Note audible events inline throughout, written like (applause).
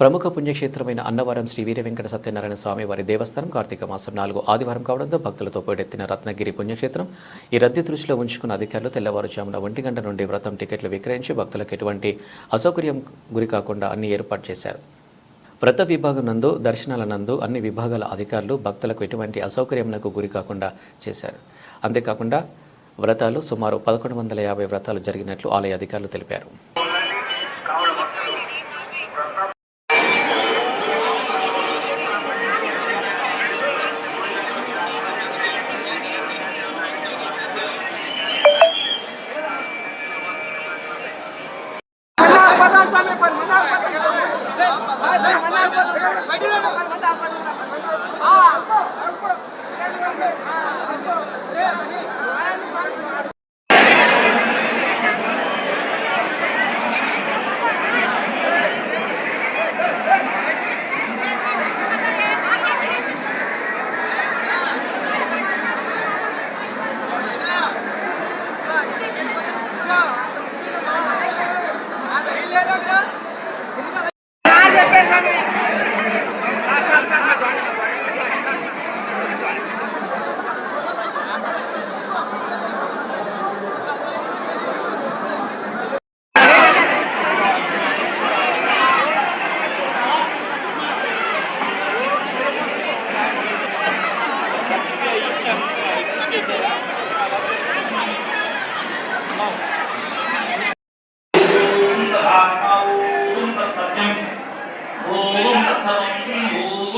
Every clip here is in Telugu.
ప్రముఖ పుణ్యక్షేత్రమైన అన్నవరం శ్రీ వీర వెంకట సత్యనారాయణ స్వామి వారి దేవస్థానం కార్తీక మాసం నాలుగు ఆదివారం కావడంతో భక్తులతో పోటెత్తిన రత్నగిరి పుణ్యక్షేత్రం ఈ రద్దీ దృష్టిలో ఉంచుకున్న అధికారులు తెల్లవారుజామున ఒంటి గంట నుండి వ్రతం టికెట్లు విక్రయించి భక్తులకు ఎటువంటి అసౌకర్యం గురి కాకుండా అన్ని ఏర్పాటు చేశారు. వ్రత విభాగం నందు దర్శనాల నందు అన్ని విభాగాల అధికారులు భక్తులకు ఎటువంటి అసౌకర్యంలకు గురి కాకుండా చేశారు. అంతేకాకుండా వ్రతాలు సుమారు పదకొండు వందల యాభై వ్రతాలు జరిగినట్లు ఆలయ అధికారులు తెలిపారు. para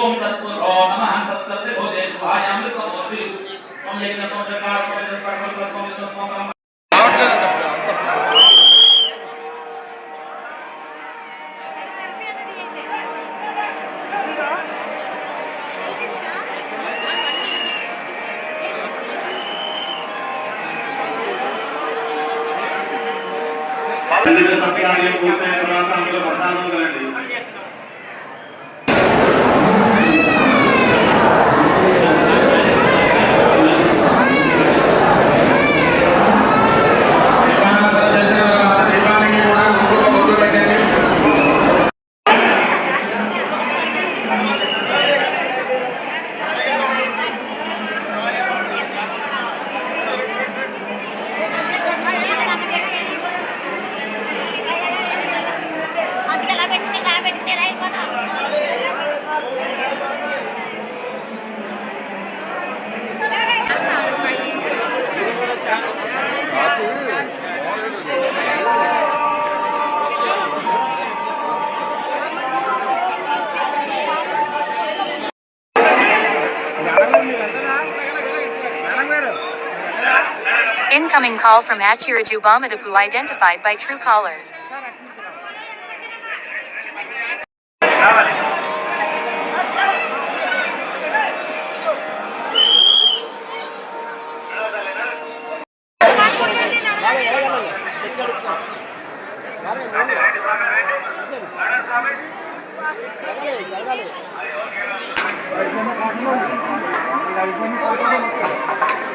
ओम तत्पुर नमः तस्कते भोजे शुभायाम समोति ओम लेखन संशकार समेत सर्वम कस्म विश्वम संख्या ये पूछते हैं प्रसाद Incoming call from Achiraju Bamadapu identified by true Truecaller.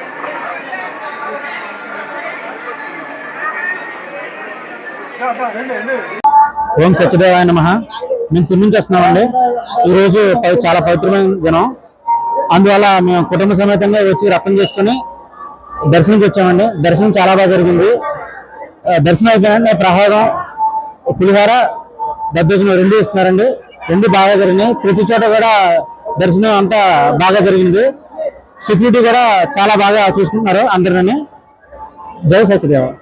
(laughs) ఓం సత్యదేవాయ నమ. మేము చిన్న నుంచి వస్తున్నామండి ఈరోజు పవి- చాలా పవిత్రమైన దినం. అందువల్ల మేము కుటుంబ సమేతంగా వచ్చి రక్తం చేసుకుని దర్శనంకి వచ్చామండి. దర్శనం చాలా బాగా జరిగింది. దర్శనం అయిపోయిన ప్రహాదం పులిహోర దద్దోజనం రెండు ఇస్తున్నారండి. రెండు బాగా జరిగినాయి. ప్రతి చోట కూడా దర్శనం అంతా బాగా జరిగింది. సెక్యూరిటీ కూడా చాలా బాగా చూసుకుంటున్నారు అందరినీ. జయ సత్యదేవ.